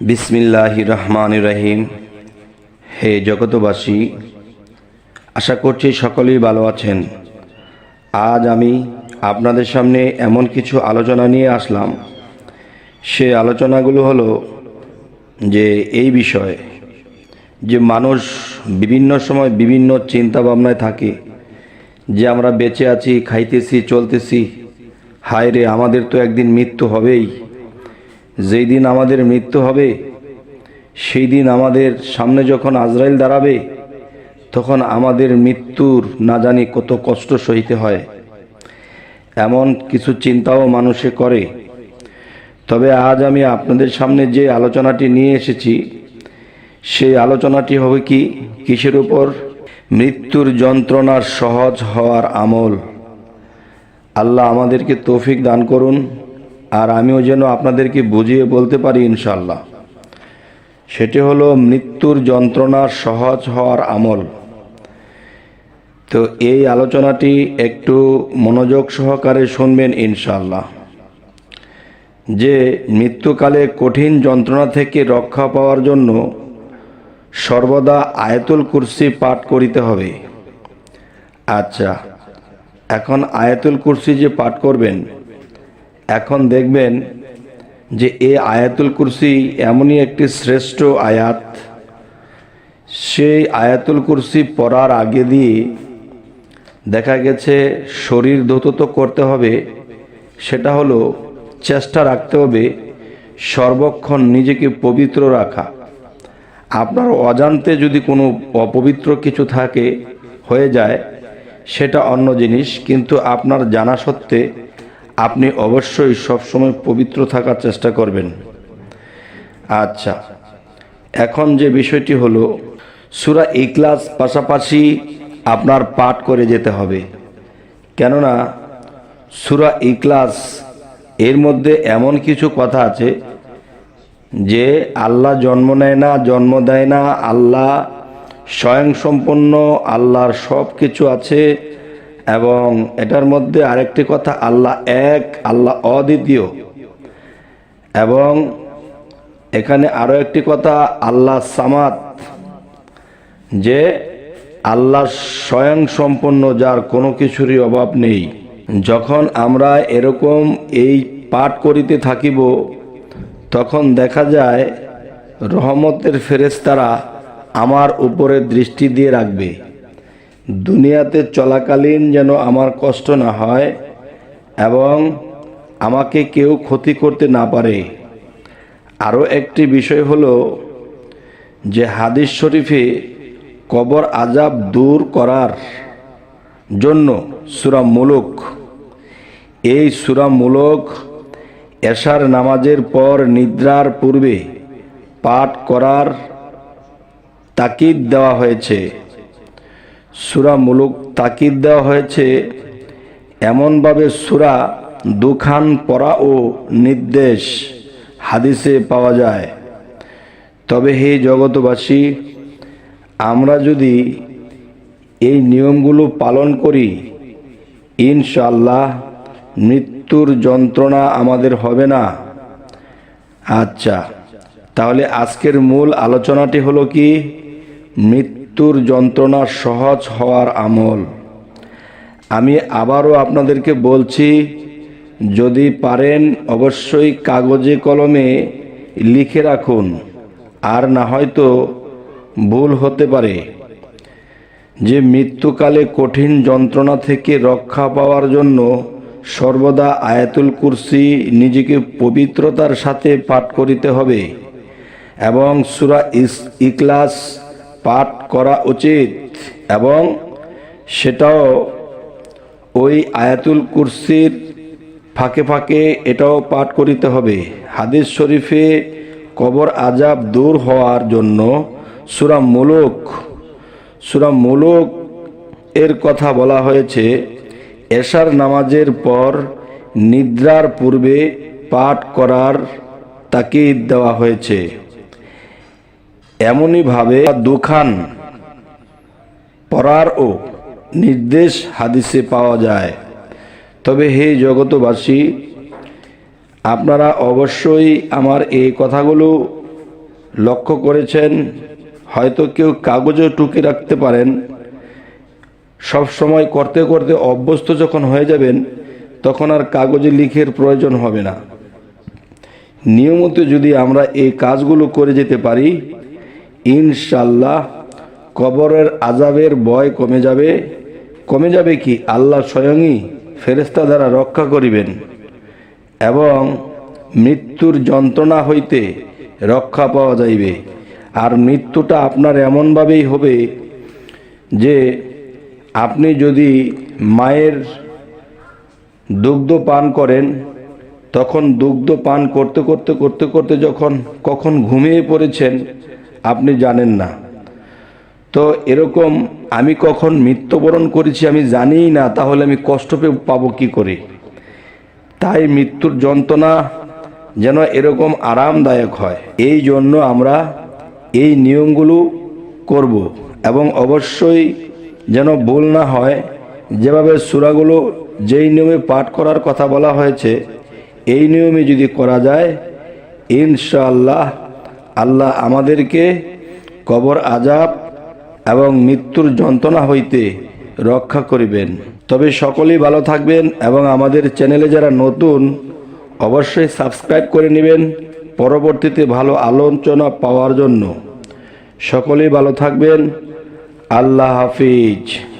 বিসমিল্লাহ রহমান রহিম। হে জগতবাসী আশা করছি সকলেই ভালো আছেন। আজ আমি আপনাদের সামনে এমন কিছু আলোচনা নিয়ে আসলাম। সে আলোচনাগুলো হলো যে এই বিষয়ে যে মানুষ বিভিন্ন সময় বিভিন্ন চিন্তা ভাবনায় থাকে, যে আমরা বেঁচে আছি, খাইতেছি, চলতেছি হায় রে আমাদের তো একদিন মৃত্যু হবেই। যেই দিন আমাদের মৃত্যু হবে, সেই দিন আমাদের সামনে যখন আজরাইল দাঁড়াবে, তখন আমাদের মৃত্যুর না জানি কত কষ্ট সহিতে হয়। এমন কিছু চিন্তাও মানুষে করে। তবে আজ আমি আপনাদের সামনে যে আলোচনাটি নিয়ে এসেছি, সেই আলোচনাটি হবে কি? কিসের উপর? মৃত্যুর যন্ত্রণার সহজ হওয়ার আমল। আল্লাহ আমাদেরকে তৌফিক দান করুন। আর আমিও যেন আপনাদেরকে বুঝিয়ে বলতে পারি ইনশাল্লাহ সেটি হলো মৃত্যুর যন্ত্রণার সহজ হওয়ার আমল। তো এই আলোচনাটি একটু মনোযোগ সহকারে শুনবেন ইনশাল্লাহ যে মৃত্যুকালে কঠিন যন্ত্রণা থেকে রক্ষা পাওয়ার জন্য সর্বদা আয়াতুল কুরসি পাঠ করিতে হবে। আচ্ছা এখন আয়াতুল কুরসি যে পাঠ করবেন এখন দেখবেন যে এ আয়াতুল কুরসি এমনই একটি শ্রেষ্ঠ আয়াত। সেই আয়াতুল কুরসি পড়ার আগে দিয়ে দেখা গেছে শরীর ধুত তো করতে হবে, সেটা হলো চেষ্টা রাখতে হবে সর্বক্ষণ নিজেকে পবিত্র রাখা। আপনার অজান্তে যদি কোনো অপবিত্র কিছু থাকে, হয়ে যায়, সেটা অন্য জিনিস, কিন্তু আপনার জানা সত্ত্বে আপনি অবশ্যই সবসময় পবিত্র থাকার চেষ্টা করবেন। আচ্ছা এখন যে বিষয়টি হলো, সুরা ইকলাস পাশাপাশি আপনার পাঠ করে যেতে হবে। কেননা, সুরা ইকলাস এর মধ্যে এমন কিছু কথা আছে যে আল্লাহ জন্ম নেয় না, জন্ম দেয় না, আল্লাহ স্বয়ংসম্পন্ন, আল্লাহর সব কিছু আছে এবং এটার মধ্যে আরেকটি কথা, আল্লাহ এক, আল্লাহ অদ্বিতীয়। এবং এখানে আরও একটি কথা, আল্লাহ সামাত যে আল্লাহ স্বয়ং সম্পন্ন যার কোনো কিছুরই অভাব নেই। যখন আমরা এরকম এই পাঠ করিতে থাকিব, তখন দেখা যায়, রহমতের ফেরেস্তারা আমার উপরে দৃষ্টি দিয়ে রাখবে। দুনিয়াতে চলাকালীন যেন আমার কষ্ট না হয় এবং আমাকে কেউ ক্ষতি করতে না পারে। আরও একটি বিষয় হলো যে হাদিস শরীফে কবর আজাব দূর করার জন্য সুরা মুলুক, এই সুরা মুলুক এশার নামাজের পর নিদ্রার পূর্বে পাঠ করার তাকিদ দেওয়া হয়েছে। সুরা মুলুক তাকিদ দেওয়া হয়েছে, এমনভাবে সুরা দুখান পড়া ও নির্দেশ হাদিসে পাওয়া যায়। তবে হে জগতবাসী আমরা যদি এই নিয়মগুলো পালন করি ইনশাল্লাহ মৃত্যুর যন্ত্রণা আমাদের হবে না। আচ্ছা তাহলে আজকের মূল আলোচনাটি হলো কি? মৃত্যুর যন্ত্রণা সহজ হওয়ার আমল। আমি আবারও আপনাদেরকে বলছি, যদি পারেন অবশ্যই কাগজে কলমে লিখে রাখুন, আর না হয়তো ভুল হতে পারে। যে মৃত্যুকালে কঠিন যন্ত্রণা থেকে রক্ষা পাওয়ার জন্য সর্বদা আয়াতুল কুরসি নিজেকে পবিত্রতার সাথে পাঠ করিতে হবে, এবং সুরা ইস ইকলাস পাঠ করা উচিত এবং সেটাও ওই আয়াতুল কুরসির ফাঁকে ফাঁকে এটাও পাঠ করিতে হবে। হাদিস শরীফে কবর আজাব দূর হওয়ার জন্য সুরা মুলুক সুরা মুলুক এর কথা বলা হয়েছে, এশার নামাজের পর নিদ্রার পূর্বে পাঠ করার তাকিদ দেওয়া হয়েছে। এমনইভাবে দুখান ও নির্দেশ হাদিসে পাওয়া যায়। তবে হে জগতবাসী আপনারা অবশ্যই আমার এই কথাগুলো লক্ষ্য করেছেন। হয়তো কেউ কাগজে টুকে রাখতে পারেন। সব সময় করতে করতে অভ্যস্ত যখন হয়ে যাবেন, তখন আর কাগজে লিখের প্রয়োজন হবে না। নিয়মিত যদি আমরা এই কাজগুলো করে যেতে পারি ইনশাল্লাহ কবরের আজাবের ভয় কমে যাবে। কমে যাবে কি? আল্লাহ স্বয়ংই ফেরেস্তা দ্বারা রক্ষা করিবেন। এবং মৃত্যুর যন্ত্রণা হইতে রক্ষা পাওয়া যাইবে। আর মৃত্যুটা আপনার এমনভাবেই হবে যে, আপনি যদি মায়ের দুগ্ধ পান করেন, তখন দুগ্ধ পান করতে করতে করতে করতে যখন কখন ঘুমিয়ে পড়েছেন আপনি জানেন না। তো এরকম আমি কখন মৃত্যুবরণ করেছি আমি জানিই না, তাহলে আমি কষ্ট পেয়ে পাবো কী করে? তাই মৃত্যুর যন্ত্রণা যেন এরকম আরামদায়ক হয়। এই জন্য আমরা এই নিয়মগুলো করব এবং অবশ্যই যেন ভুল না হয়। যেভাবে সুরাগুলো যেই নিয়মে পাঠ করার কথা বলা হয়েছে, এই নিয়মে যদি করা যায়, ইনশাআল্লাহ আল্লাহ আমাদেরকে কবর আজাব এবং মৃত্যুর যন্ত্রণা হইতে রক্ষা করিবেন। তবে সকলেই ভালো থাকবেন এবং আমাদের চ্যানেলে যারা নতুন, অবশ্যই সাবস্ক্রাইব করে নেবেন। পরবর্তীতে ভালো আলোচনা পাওয়ার জন্য। সকলেই ভালো থাকবেন। আল্লাহ হাফিজ।